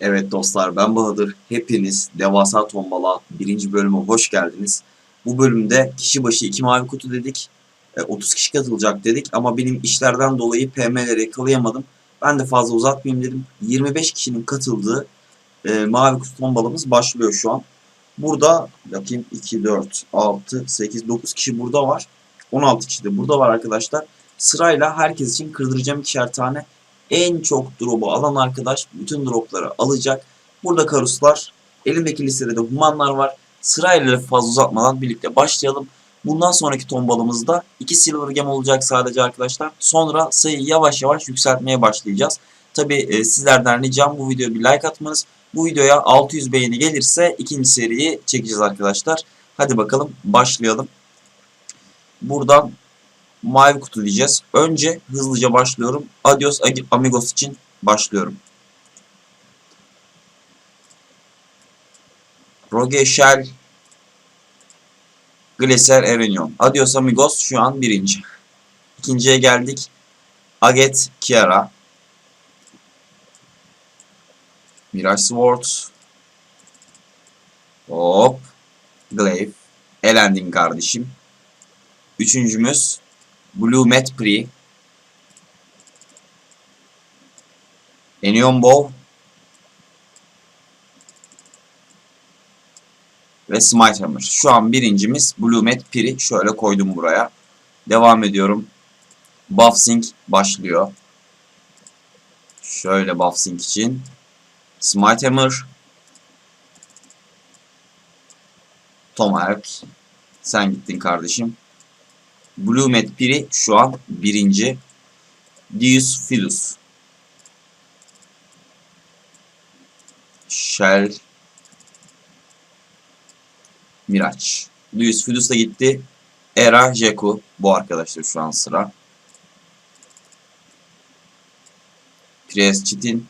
Evet dostlar ben Bahadır. Hepiniz Devasa Tombala birinci bölüme hoş geldiniz. Bu bölümde kişi başı 2 mavi kutu dedik. E, 30 kişi katılacak dedik ama benim işlerden dolayı PM'leri yakalayamadım. Ben de fazla uzatmayayım dedim. 25 kişinin katıldığı e, mavi kutu tombalamız başlıyor şu an. Burada bakayım 2, 4, 6, 8, 9 kişi burada var. 16 kişi de burada var arkadaşlar. Sırayla herkes için kırdıracağım ikişer tane en çok drop'u alan arkadaş bütün drop'ları alacak. Burada karuslar, elimdeki listede de humanlar var. Sırayla fazla uzatmadan birlikte başlayalım. Bundan sonraki tombalımızda 2 silver gem olacak sadece arkadaşlar. Sonra sayıyı yavaş yavaş yükseltmeye başlayacağız. Tabi e, sizlerden ricam bu videoya bir like atmanız. Bu videoya 600 beğeni gelirse ikinci seriyi çekeceğiz arkadaşlar. Hadi bakalım başlayalım. Buradan mavi kutu diyeceğiz. Önce hızlıca başlıyorum. Adios amigos için başlıyorum. Roge Shell Glacier. Adios amigos şu an birinci. İkinciye geldik. Aget Kiara. Mirage Sword. Hop. Glaive. Elendin kardeşim. Üçüncümüz Blue Met Pre. Enion. Ve Smite Hammer. Şu an birincimiz Blue Met Pre. Şöyle koydum buraya. Devam ediyorum. Buff Sync başlıyor. Şöyle Buff Sync için. Smite Hammer. Tomahawk. Sen gittin kardeşim. Blue Met Piri şu an birinci. Dius Filus. Shell. Miraç. Dius Filus da gitti. Era Jeku. Bu arkadaşlar şu an sıra. Priest Çitin.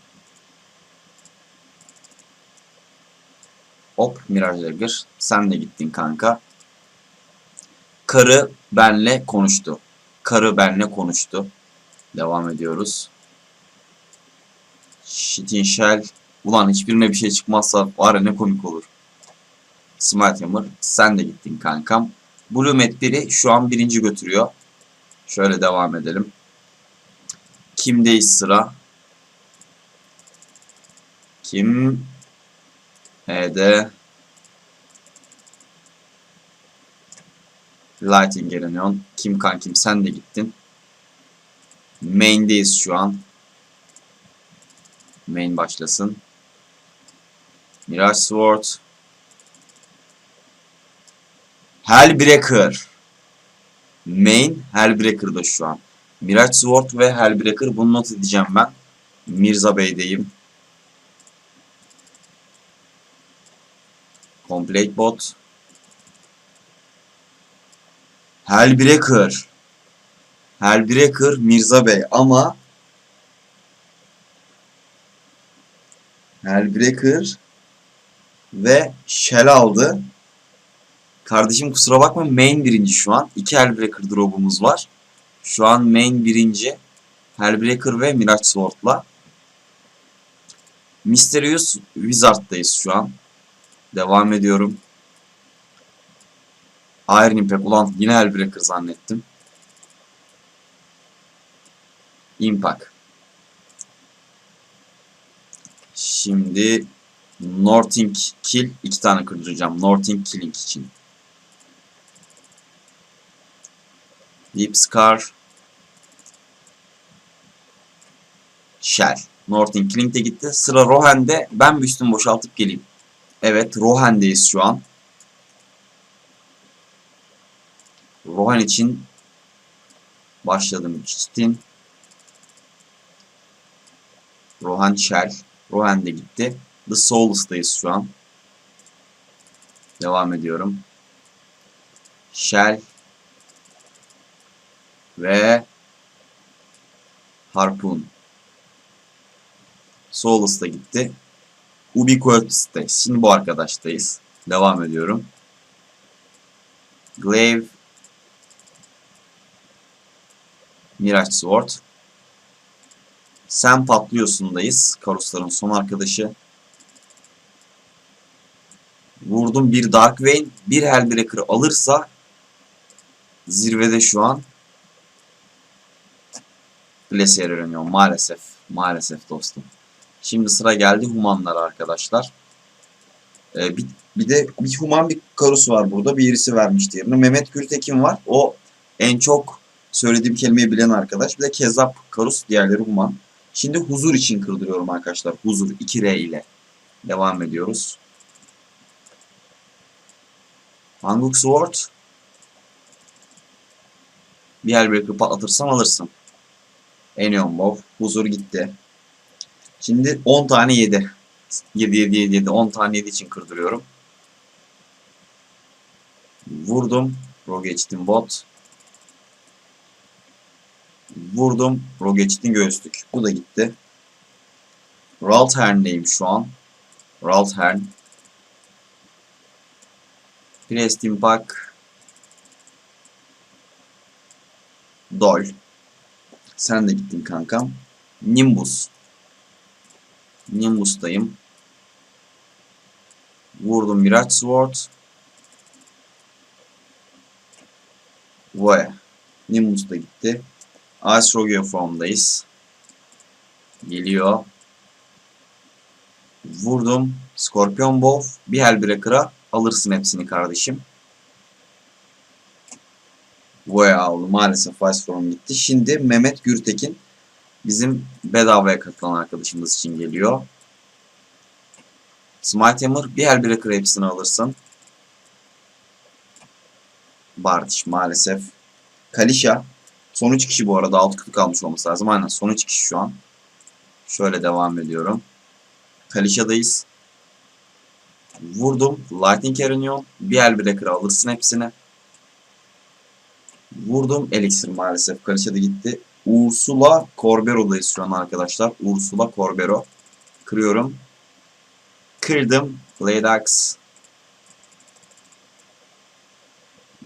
Hop Miraj Dagger. Sen de gittin kanka. Karı benle konuştu. Karı benle konuştu. Devam ediyoruz. Shitin Shell. Ulan hiçbirine bir şey çıkmazsa var ya ne komik olur. Smite Hammer. Sen de gittin kankam. Blue 1'i şu an birinci götürüyor. Şöyle devam edelim. Kimdeyiz sıra? Kim? E'de. Lighting Erenion. Kim kankim sen de gittin. Main'deyiz şu an. Main başlasın. Mirage Sword. Hellbreaker. Main Hellbreaker'da şu an. Mirage Sword ve Hellbreaker bunu not edeceğim ben. Mirza Bey'deyim. Complete Bot. Hellbreaker. Hellbreaker Mirza Bey ama Hellbreaker ve Shell aldı. Kardeşim kusura bakma main birinci şu an. İki Hellbreaker drop'umuz var. Şu an main birinci. Hellbreaker ve Mirage Sword'la. Mysterious Wizard'dayız şu an. Devam ediyorum. Iron Impact. Ulan yine Hellbreaker zannettim. Impact. Şimdi Northing Kill. iki tane kırdıracağım. Northing Killing için. Deep Scar. Shell. Northing Killing de gitti. Sıra Rohan'de. Ben bir üstümü boşaltıp geleyim. Evet Rohan'deyiz şu an. Rohan için başladım. Çitin. Rohan Shell. Rohan de gitti. The Souls'dayız şu an. Devam ediyorum. Shell. Ve Harpoon. Soulless da gitti. Ubiquitous'tayız. Şimdi bu arkadaştayız. Devam ediyorum. Glaive Mirage Sword. Sen patlıyorsundayız. Karusların son arkadaşı. Vurdum bir Dark Vein. Bir Hellbreaker alırsa zirvede şu an. Glacier öğreniyor maalesef. Maalesef dostum. Şimdi sıra geldi Humanlar arkadaşlar. Ee, bir, bir de bir Human bir Karus var burada. Birisi vermiş diğerini. Mehmet Gültekin var. O en çok söylediğim kelimeyi bilen arkadaş. Bir de Kezzap Karus. Diğerleri Human. Şimdi huzur için kırdırıyorum arkadaşlar. Huzur 2R ile. Devam ediyoruz. Hanguk Sword. Bir Hellbreaker patlatırsan alırsın. Enion Bow. Huzur gitti. Şimdi 10 tane 7. 7 7 7 7 10 tane 7 için kırdırıyorum. Vurdum. Rogue geçtim bot. Vurdum. Geçtim göğüslük. Bu da gitti. Ralthern'deyim şu an. Ralthern. Preston Park. Dol. Sen de gittin kankam. Nimbus. Nimbus'tayım. Vurdum Mirage Sword. Voya. Nimbus da gitti. Rogue formdayız. Geliyor. Vurdum. Scorpion Bow. Bir Hellbreaker'a alırsın hepsini kardeşim. Voya aldı. Maalesef Vice Form gitti. Şimdi Mehmet Gürtekin bizim bedavaya katılan arkadaşımız için geliyor. Smite Hammer bir Hellbreaker hepsini alırsın. Bardiş maalesef. Kalisha. Son 3 kişi bu arada. 6 kutu kalmış olması lazım. Aynen son 3 kişi şu an. Şöyle devam ediyorum. Kalisha'dayız. Vurdum. Lightning Erinion. Bir Hellbreaker alırsın hepsini. Vurdum. Elixir maalesef. Kalisha'da gitti. Ursula Corbero'dayız şu an arkadaşlar. Ursula Corbero. Kırıyorum. Kırdım. Blade Axe.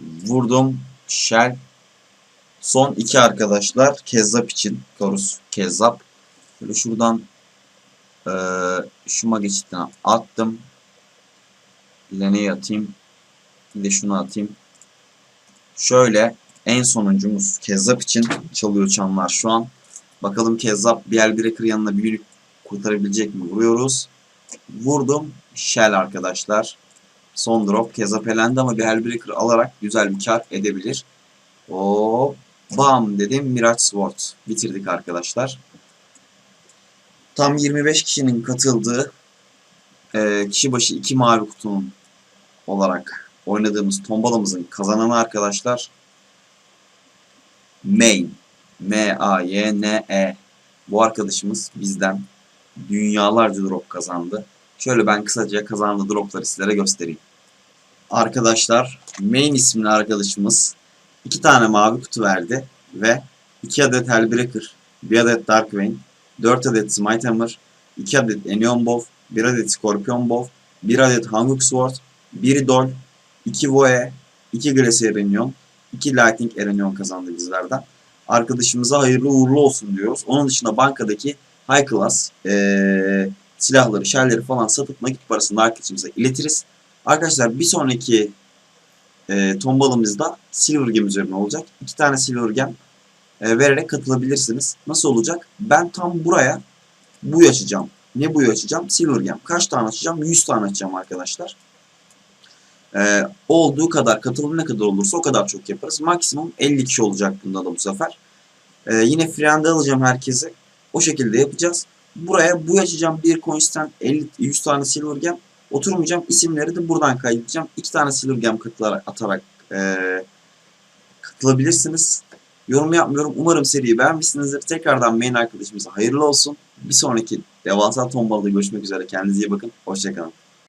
Vurdum. Shell. Son iki arkadaşlar. Kezzap için. Korus Kezzap. Böyle şuradan ee, şuma geçitten attım. Lene'yi atayım. Bir de şunu atayım. Şöyle en sonuncumuz Kezzap için çalıyor çanlar şu an. Bakalım Kezzap bir Hellbreaker yanına bir yürü kurtarabilecek mi? Vuruyoruz. Vurdum. Shell arkadaşlar. Son drop. Kezzap elendi ama bir Hellbreaker alarak güzel bir kar edebilir. Hop. Bam dedim. Mirage Sword. Bitirdik arkadaşlar. Tam 25 kişinin katıldığı e, kişi başı 2 mavi kutunun olarak oynadığımız tombalamızın kazananı arkadaşlar Main. M-A-Y-N-E. Bu arkadaşımız bizden dünyalarca drop kazandı. Şöyle ben kısaca kazandığı dropları sizlere göstereyim. Arkadaşlar Main isimli arkadaşımız iki tane mavi kutu verdi ve 2 adet Hellbreaker, 1 adet Darkvein, 4 adet Smite Hammer, 2 adet Enion Bow, 1 adet Scorpion Bow, 1 adet Hanguk Sword, 1 Dol, 2 Voe, 2 Glacier Enion, 2 Lightning Enion kazandı bizlerden. Arkadaşımıza hayırlı uğurlu olsun diyoruz. Onun dışında bankadaki High Class ee, silahları, şerleri falan satıp nakit parasını da arkadaşımıza iletiriz. Arkadaşlar bir sonraki e, tombalımızda Silver Gem üzerine olacak. İki tane Silver Gem e, vererek katılabilirsiniz. Nasıl olacak? Ben tam buraya buy açacağım. Ne buyu açacağım? Silver Gem. Kaç tane açacağım? 100 tane açacağım arkadaşlar. E, olduğu kadar katılım ne kadar olursa o kadar çok yaparız. Maksimum 50 kişi olacak bunda da bu sefer. E, yine friend'e alacağım herkese. O şekilde yapacağız. Buraya buy açacağım. Bir coin'sten 50 100 tane Silver Gem. Oturmayacağım. İsimleri de buradan kaydedeceğim. İki tane Silver Gem katılarak, atarak e, katılabilirsiniz. Yorum yapmıyorum. Umarım seriyi beğenmişsinizdir. Tekrardan main arkadaşımıza hayırlı olsun. Bir sonraki devasa tombalada görüşmek üzere. Kendinize iyi bakın. Hoşçakalın.